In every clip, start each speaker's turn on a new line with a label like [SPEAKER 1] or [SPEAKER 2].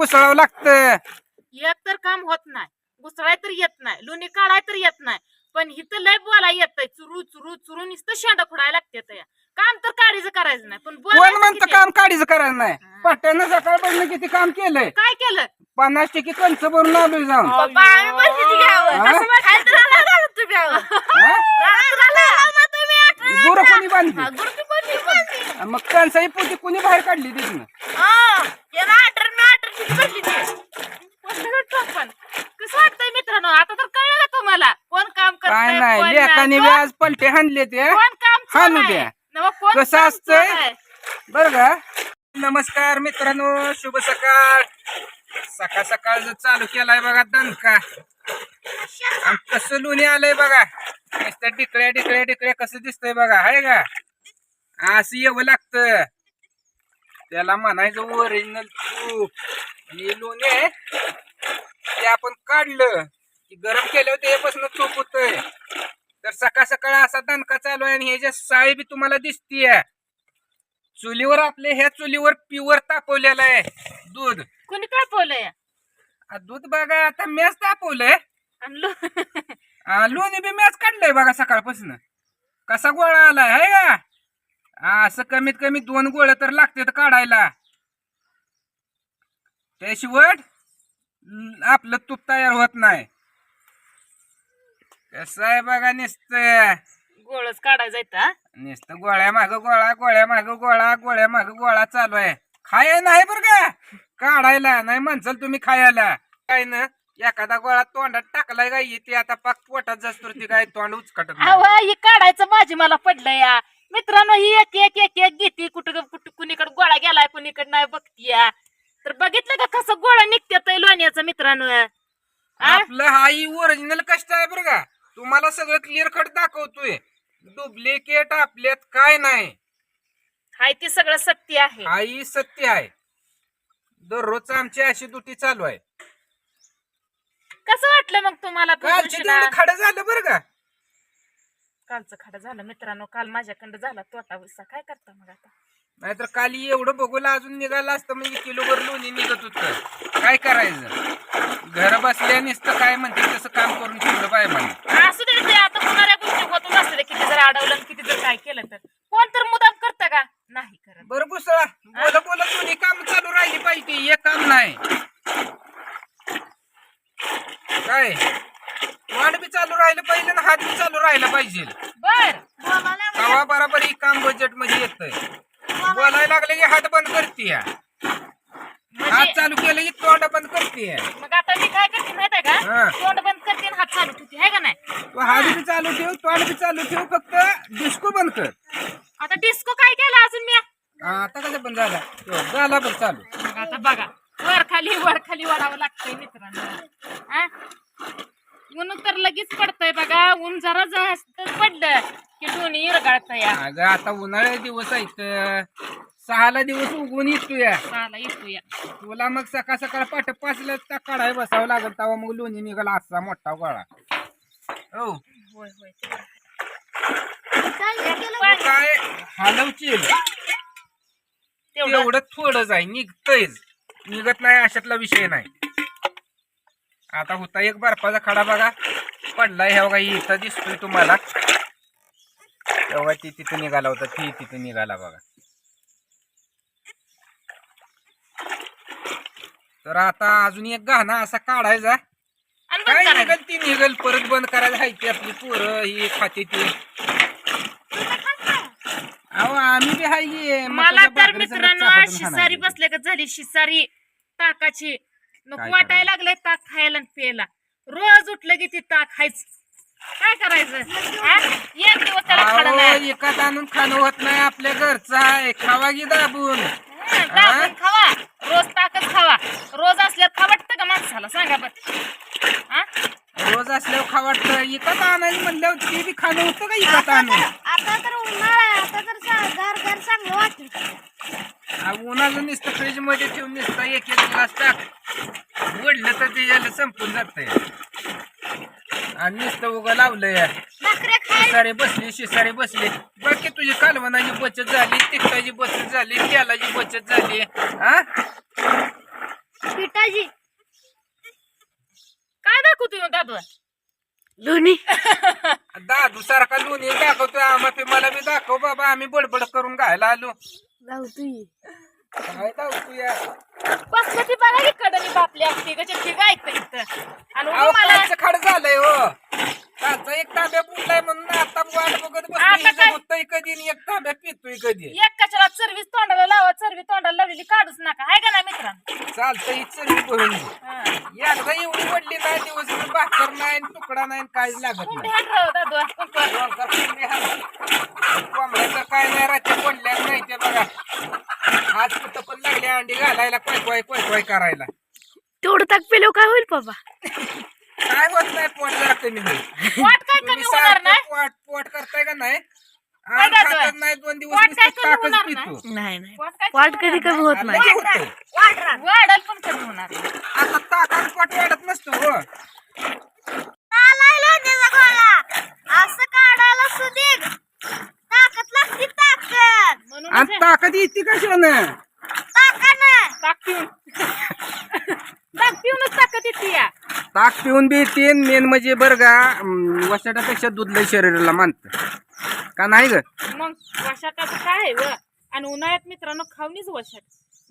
[SPEAKER 1] घुसळावं लागतं.
[SPEAKER 2] एक तर काम होत नाही. घुसळाय तर येत नाही. लोणी काढाय तर येत नाही. पण हिथं लय बोला येतंय. चुरू चुरू चुरू नुसतं शेंडा खुडायला लागते त्या काम तर काढीचं करायचं नाही. पण
[SPEAKER 1] कोण
[SPEAKER 2] बोलायचं
[SPEAKER 1] म्हणतं
[SPEAKER 2] किती?
[SPEAKER 1] काम काढीचं करायचं नाही? पट्ट्यानं सकाळपासून किती काम केलंय?
[SPEAKER 2] काय केलं?
[SPEAKER 1] पन्नास टक्के कंच भरून आलोय जाऊन.
[SPEAKER 2] बाबा, आम्ही घ्यावं?
[SPEAKER 1] हा?
[SPEAKER 2] कसं तुम्ही?
[SPEAKER 1] हा?
[SPEAKER 2] तुम्ही आठवण
[SPEAKER 1] गुरं
[SPEAKER 2] करा.
[SPEAKER 1] कोणी बांधली?
[SPEAKER 2] हा, कोणी
[SPEAKER 1] मग कणसाई पोती कुणी बाहेर काढली तिथनं?
[SPEAKER 2] हा, याला आटर मी आटर किती बसली ती. कसलं टोपण. कसं वाटतंय मित्रांनो आता तर कळलं का तुम्हाला कोण काम
[SPEAKER 1] काय
[SPEAKER 2] करतंय, कोण-
[SPEAKER 1] व्याज पलटे हाणले ते.
[SPEAKER 2] कोण काम
[SPEAKER 1] हाणू द्या.
[SPEAKER 2] आहे?
[SPEAKER 1] कसं असतंय?
[SPEAKER 2] आहे?
[SPEAKER 1] बर का? नमस्कार मित्रांनो शुभ सकाळ. सकाळ सकाळ जर चालू केलाय बघा दणका. आणि कसं लोणी आलंय बघा. नुसत्या टिकळ्या टिकळ्या टिकळ्या कसं दिसतंय बघा. हाय का? असं यावं लागतं. त्याला म्हणायचं ओरिजिनल तूप. हे लोणी आहे. ते आपण काढलं. की गरम केलं त्यापासून तूप होतंय. तर सकाळ सकाळ असा दणका चालू आहे आणि हे जे साळी बी तुम्हाला दिसतीये चुलीवर आपले ह्या चुलीवर प्युअर तापवलेलं आहे दूध.
[SPEAKER 2] कोणी
[SPEAKER 1] आ, दूध बघा आता मॅच तापवलंय.
[SPEAKER 2] आणलो
[SPEAKER 1] आ, लोणी बी मॅच काढलंय बघा सकाळपासून. कसा गोळा आलाय हाय का? आ, असं कमीत कमी दोन गोळ तर लागते काढायला. त्याशिवाय ल- आपलं तूप तयार होत नाही. कसं आहे बघा नुसतं.
[SPEAKER 2] गोळच काढायचा इथं
[SPEAKER 1] नुसतं गोळ्या माग गोळा गोळ्या माग गोळा गोळ्या माग गोळा चालू आहे. खाय नाही बरं का? काढायला नाही म्हणसाल तुम्ही खायला. काय ना एखादा गोळा तोंडात टाकलाय का ते आता पाक पोटात जास्त ती काय तोंड उचकटत नाही.
[SPEAKER 2] अहो ही काढायचं माझी मला पडलं या मित्रांनो ही एक एक एक एक घेते. कुठं कुठं कुणीकडे गोळा गेलाय कुणीकडे नाही बघतीया तर बघितलं का कसं गोळा निघत्यात लोण्याचं मित्रांनो? आ?
[SPEAKER 1] आपलं हा ही ओरिजिनल कष्ट आहे बरं का? तुम्हाला सगळं क्लिअर कट दाखवतोय. डुप्लिकेट आपल्यात काय नाही.
[SPEAKER 2] हाय ते सगळं सत्य आहे.
[SPEAKER 1] ही सत्य आहे. दररोज आमची अशी दुटी चालू आहे.
[SPEAKER 2] कसं वाटलं मग तुम्हाला
[SPEAKER 1] कालची खडं झालं बरं का?
[SPEAKER 2] कालचं खाडं झालं मित्रांनो काल माझ्याकडं झाला तोटा विसा काय करता मग आता?
[SPEAKER 1] नाहीतर काल एवढं बघूला अजून निघालं असतं म्हणजे किलोभर लोणी निघत होतं. काय करायचं? घर बसल्या नुसतं काय म्हणते तसं काम करून ठेवलं पाहिजे मला
[SPEAKER 2] असू दे ते आता होणाऱ्या गोष्टी होतच असते किती जर अडवलं किती जर काय केलं तर. कोण तर मुदाम करतं का? नाही करत.
[SPEAKER 1] बरं बुसळा. बोला बोला दोन्ही काम चालू राहिली पाहिजे एक काम नाही. काय? वाट बी चालू राहिलं पाहिजे आणि हात बी चालू राहिला पाहिजे.
[SPEAKER 2] बर.
[SPEAKER 1] तवा बराबर ही काम बजेटमध्ये येतंय. बोलायला लागले की हात बंद करते हात
[SPEAKER 2] म्हणजे
[SPEAKER 1] चालू केलं की तोंड बंद करते
[SPEAKER 2] मग आता मी काय करते माहिती आहे
[SPEAKER 1] हा.
[SPEAKER 2] का तोंड बंद करते आणि हात चालू ठेवते आहे का नाही?
[SPEAKER 1] तू हात बी चालू ठेव तोंड बी चालू ठेव फक्त डिस्को बंद कर.
[SPEAKER 2] आता डिस्को काय केलं अजून मी?
[SPEAKER 1] हा, आता कसं पण झाला. तो झाला पण चालू.
[SPEAKER 2] मग आता बघा वर खाली वर खाली वडावं लागतंय मित्रांनो. हा? ऊन तर लगेच पडतंय बघा ऊन जरा जास्त पडलं. की दोन्ही इरगाळत या.
[SPEAKER 1] अगं आता उन्हाळ्याचे दिवस आहेत सहाला दिवस उगवून येतोय.
[SPEAKER 2] चाला येतोया.
[SPEAKER 1] तुला मग सकाळ सकाळ पाठ पाचला त्या काढाय बसावं लागेल तेव्हा मग लोणी निघाला असा मोठा गोळा. हो.
[SPEAKER 2] होय होय.
[SPEAKER 1] काय? हलवशील.
[SPEAKER 2] तेवढं.
[SPEAKER 1] तेवढं थोडं जाय निघतयच निघत नाही अशातला विषय नाही. आता होता एक बर्फाचा खडा बघा. पडलाय ह्या बघा इथं दिसतोय तुम्हाला. तेव्हा ती तिथं निघाला होता ती तिथं निघाला बघा. तर आता अजून एक गहना असा काढायचा. काय. निघल ती निघल परत बंद करायला हाय ती आपली पोरं ही खाते ती. अहो आम्ही बी हाय
[SPEAKER 2] मला तर मित्रांनो शिसारी. बसले का झाली शिसारी ताकाची. नको वाटायला लागले ताक खायला आणि प्यायला. रोज उठलं की ती ताक खायच काय करायचं? हा? एक दिवस त्याला खाणं
[SPEAKER 1] अहो,
[SPEAKER 2] नाही.
[SPEAKER 1] एकात आणून खाणं होत नाही आपल्या घरचं आहे. खावा की दाबून?
[SPEAKER 2] हं, दाबून खावा. रोज ताकच खावा. रोज असल्यावर खा वाटतं का माणसाला? सांगा बर. हा?
[SPEAKER 1] रोज असल्यावर खा वाटतं. एकात आणायला म्हणल्यावर ते बी खाणं होतं का एकात आणून?
[SPEAKER 3] आता तर उन्हाळा आहे. आता तर चा- गार गार चांगलं वाटेल
[SPEAKER 1] अहो, उन्हाचं नुसतं फ्रीजमध्ये ठेवून नुसतं एक एक ग्लास टाक. ओढलं तर ते याला संपून जातंय. आणि नुसतं उगं लावलंय. शिसारे बसले शिसारे बसले. बाकी तुझी कालवणाची बचत झाली तिखटाची बचत झाली तेलाची बचत झाली हा?
[SPEAKER 3] पिठा दाजी
[SPEAKER 2] काय दाखवतोय मग दादू?
[SPEAKER 3] लोणी.
[SPEAKER 1] दादू सारखा लोणी दाखवतोय आम्हाला मला बी दाखव बाबा आम्ही बडबड करून घायला आलो.
[SPEAKER 3] लावतोय
[SPEAKER 1] काय दाखवूया
[SPEAKER 2] बसलं ती बघा की कडनी बापली असते गं चटकी गायचं इथं. आणि उगी मला
[SPEAKER 1] खाड झालंय हो. कालचा एक तांब्या बुडलाय म्हणून आता वाट बघत
[SPEAKER 2] आता काय?
[SPEAKER 1] होतोय कधी आणि एक तांब्या पितोय कधी.
[SPEAKER 2] एक कशाला सर्विस तोंडाला लावा सर्विस तोंडाला लावलेली काढूच नका. हाय का ना मित्रांनो?
[SPEAKER 1] चालतं ही चरबी.
[SPEAKER 2] हा.
[SPEAKER 1] एकदा एवढी पडली नाही दिवसभर भाकर नाही तुकडा नाही काहीच लागत नाही. कोंबडी हात. कोंबड्याचं काय नाही रात्री पडल्या नाही ते बघा. आज कुठं पण लागले अंडी घालायला कोय कोय कोय कोय करायला.
[SPEAKER 3] तेवढं ताक पेलो काय होईल बाबा?
[SPEAKER 1] काय होत नाही पोट जरा कमी होईल
[SPEAKER 2] पोट काय
[SPEAKER 1] तुम्ही
[SPEAKER 2] कमी होणार
[SPEAKER 1] सारखं
[SPEAKER 2] नाही?
[SPEAKER 1] पोट पोट करताय का नाही? दोन दिवस
[SPEAKER 2] पोट काय
[SPEAKER 1] नुसतं
[SPEAKER 2] कमी
[SPEAKER 1] ताकच
[SPEAKER 2] होणार
[SPEAKER 1] पितो.
[SPEAKER 3] नाही? नाही
[SPEAKER 2] पोट काय
[SPEAKER 3] वाट कधी
[SPEAKER 2] होणार
[SPEAKER 3] कमी होत नाही?
[SPEAKER 1] लगे होतंय.
[SPEAKER 2] वाढल पण कमी होणार नाही.
[SPEAKER 1] आता ताकात पोट वाढत नसतो हो.
[SPEAKER 3] असं काढायला ताकद लागते ताकद.
[SPEAKER 2] म्हणून
[SPEAKER 1] आणि ताकद येते कशानं?
[SPEAKER 3] ताकानं.
[SPEAKER 2] ताक पिऊन. ताक पिऊनच ताकद येते या.
[SPEAKER 1] ताक पिऊन बी येते मेन म्हणजे बरं का वशाटापेक्षा दूध लय शरीराला मानत. का नाही ग?
[SPEAKER 2] मग वशाटाचं काय आहे व आणि उन्हाळ्यात मित्रांनो खाऊनीच वशाट.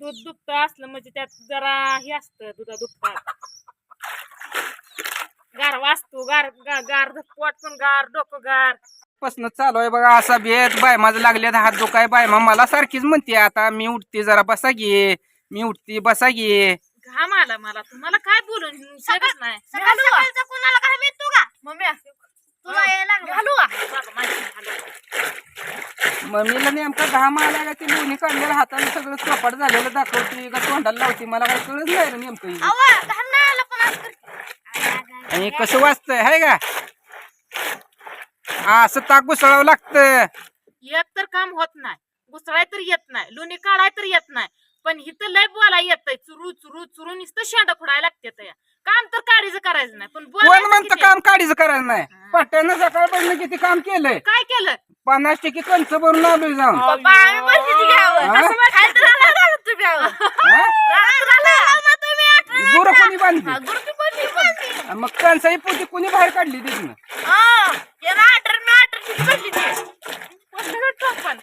[SPEAKER 2] दूध दुभतं असलं म्हणजे त्यात जरा हे असतं दुधा दुभतात गार वाचतो गार गा- गार पोट पण गार डोकं गार.
[SPEAKER 1] पासन चालू आहे बघा असा भेद बाय माझं लागले हात दुखाय बाय मग मला सारखीच म्हणते आता मी उठते जरा बसा घे मी उठते बसा घे
[SPEAKER 2] घाम आला मला. तुम्हाला काय बोलून शकत नाही.
[SPEAKER 3] सकाळ सकाळचं कुणाला काय मिळतो का?
[SPEAKER 2] मम्मी
[SPEAKER 3] तुला यायला लागलं.
[SPEAKER 2] घालू माझी घालू.
[SPEAKER 1] मम्मीला नेमका घाम आला का ते लोणी काढलेलं हाताने सगळं चपाट झालेलं दाखवते का? तोंडाला लावते मला काय कळत नाही रे नेमकं. हे.
[SPEAKER 3] अवा घाम नाही आला पण आज कर.
[SPEAKER 1] आणि कसं वाचतंय हाय का? हा, असं ताक घुसळावं लागतं.
[SPEAKER 2] एक तर काम होत नाही. घुसळाय तर येत नाही. लोणी काढाय तर येत नाही. पण इथं लय बोला येतय चुरू चुरू चुरू नुसतं शेंड फोडायला लागते या काम तर काढीचं करायचं नाही पण
[SPEAKER 1] कोण
[SPEAKER 2] बोलायचं
[SPEAKER 1] म्हणतं
[SPEAKER 2] किती?
[SPEAKER 1] काम काढीचं करायचं नाही पट्ट्यानं सकाळपासून किती काम केलंय
[SPEAKER 2] काय केलं
[SPEAKER 1] पन्नास टक्के कंच भरून आलोय जाऊन
[SPEAKER 3] बाबा, आम्ही परिस्थिती घ्यावं.
[SPEAKER 1] हा?
[SPEAKER 3] कसं वाटतं? काय तर आलं ना तुम्ही आहो.
[SPEAKER 1] हा?
[SPEAKER 3] रानात आलं ना तुम्ही आठवण
[SPEAKER 1] गुरं कोणी बांधली
[SPEAKER 3] हा, गुरुजी कोणी बोलली?
[SPEAKER 1] मग कंसाई पोती कोणी बाहेर काढली तिथनं
[SPEAKER 3] हा, मी ती.
[SPEAKER 2] टोपण?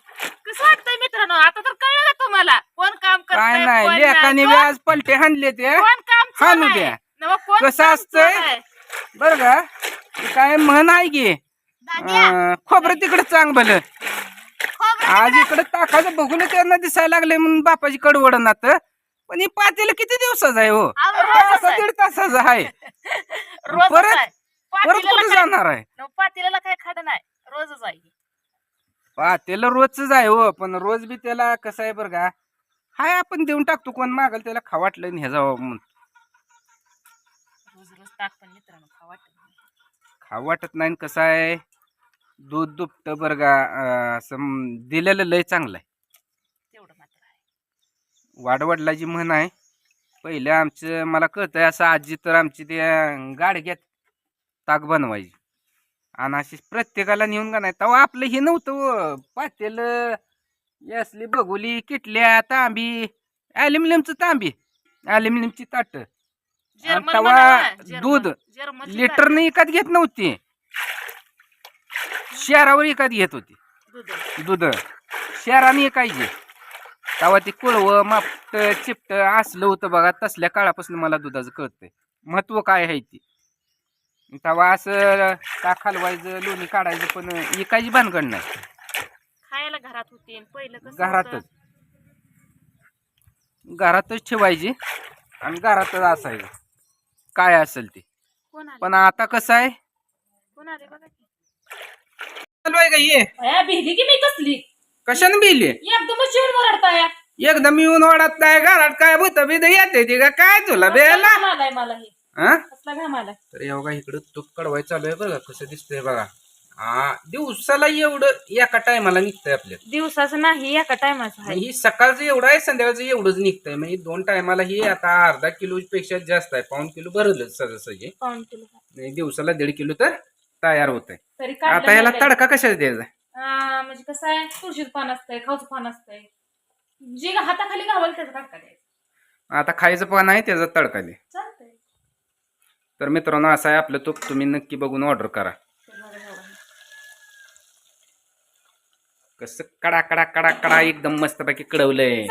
[SPEAKER 2] कसं वाटतंय मित्रांनो आता तर कळलं का तुम्हाला कोण काम
[SPEAKER 1] काय नाही लेखाने
[SPEAKER 2] कोण-
[SPEAKER 1] व्याज पलटे हाणले ते. हाणू? द्या. कसं असतंय? बर का? काय म्हण आहे की? खोबरं तिकडे चांग भलं. आज इकडे ताकाचं बघून त्यांना दिसायला लागले म्हणून बापाची कडवड नात. पण ही पातेलं किती दिवसाचं आहे हो? तासा. दीड तासाचं आहे. परत-. परत कुठे जाणार आहे?
[SPEAKER 2] पातेल्याला काय खाडं नाही. रोजच आहे.
[SPEAKER 1] पातेलं रोजच आहे हो पण रोज बी त्याला कसं आहे बरं का? हाय आपण देऊन टाकतो. कोण मागल त्याला खा वाटलं ह्याचा म्हणून.
[SPEAKER 2] रोज रोज ताक पण मित्रांनो खा वाटत नाही.
[SPEAKER 1] खा वाटत नाही आणि कसं आहे दूध दुपट बरं का अं, असं दिलेलं लय चांगलं आहे.
[SPEAKER 2] तेवढं मात्र आहे.
[SPEAKER 1] वाडवडलाची म्हण आहे पहिलं आमचं मला कळतंय असं आजी तर आमची ते गाडग्यात ताक बनवायची. आणि अशी प्रत्येकाला नेऊन का नाही तेव्हा आपलं हे नव्हतं व. पातेलं असली बघोली किटल्या तांबी. ॲल्युमिनियमचं तांबी. ॲल्युमिनियमची ताट.
[SPEAKER 2] जर्मन
[SPEAKER 1] तवा. दूध. लिटरने विकत घेत नव्हती. शहरावर विकत घेत होती.
[SPEAKER 2] दूध.
[SPEAKER 1] शहराने ऐकायचे तेव्हा ते कुळवं मापट चिपट असलं होतं बघा तसल्या काळापासून मला दुधाचं कळतंय. महत्त्व काय आहे ती? तेव्हा असं ताक हलवायचं लोणी काढायचं पण एकाची भानगड नाही.
[SPEAKER 2] घरात होते आणि पहिलं कसं
[SPEAKER 1] घरातच
[SPEAKER 2] होतं?
[SPEAKER 1] घरातच. ठेवायची आणि घरातच असायचं. काय असेल ते.
[SPEAKER 2] कोण आले?
[SPEAKER 1] पण आता कसं आहे?
[SPEAKER 2] कोण आले बघा की.
[SPEAKER 1] चालू का ये.
[SPEAKER 2] अया, भिली की मी कसली?
[SPEAKER 1] कशाने बिली
[SPEAKER 2] एकदमच
[SPEAKER 1] एकदम येऊन वाढत नाही घरात काय भूत बिद येते ती का काय तुला बेला?
[SPEAKER 2] घाम आलाय मला हे?
[SPEAKER 1] हा?
[SPEAKER 2] कसला घाम आलाय?
[SPEAKER 1] तर या बघा इकडं तूप कडवाय चालू आहे बघा. कसं दिसतंय बघा. हा दिवसाला एवढं एका टायमाला निघतंय आपल्या
[SPEAKER 2] दिवसाचं नाही एका टायमाचं आहे.
[SPEAKER 1] ही सकाळचं एवढं आहे संध्याकाळचं एवढंच निघतंय. म्हणजे दोन टायमाला ही आता अर्धा किलो पेक्षा जास्त आहे. पाऊन किलो भरलं सहजासहजी
[SPEAKER 2] पाऊण किलो.
[SPEAKER 1] दिवसाला दीड किलो तर तयार होत आहे
[SPEAKER 2] तरी
[SPEAKER 1] आता याला तडका कशाच द्यायचा?
[SPEAKER 2] आ, म्हणजे कसं आहे तुळशीचं पान असतंय खाऊचं पान असतंय. जे हाताखाली घावल त्याचा तडका द्यायचा.
[SPEAKER 1] आता खायचं पण आहे त्याचा तडका दे.
[SPEAKER 2] चालतंय.
[SPEAKER 1] तर मित्रांनो असं आहे आपलं तूप. तुम्ही नक्की बघून ऑर्डर करा. कसं कडा कडा कडा कडा एकदम मस्तपैकी कडवलंय.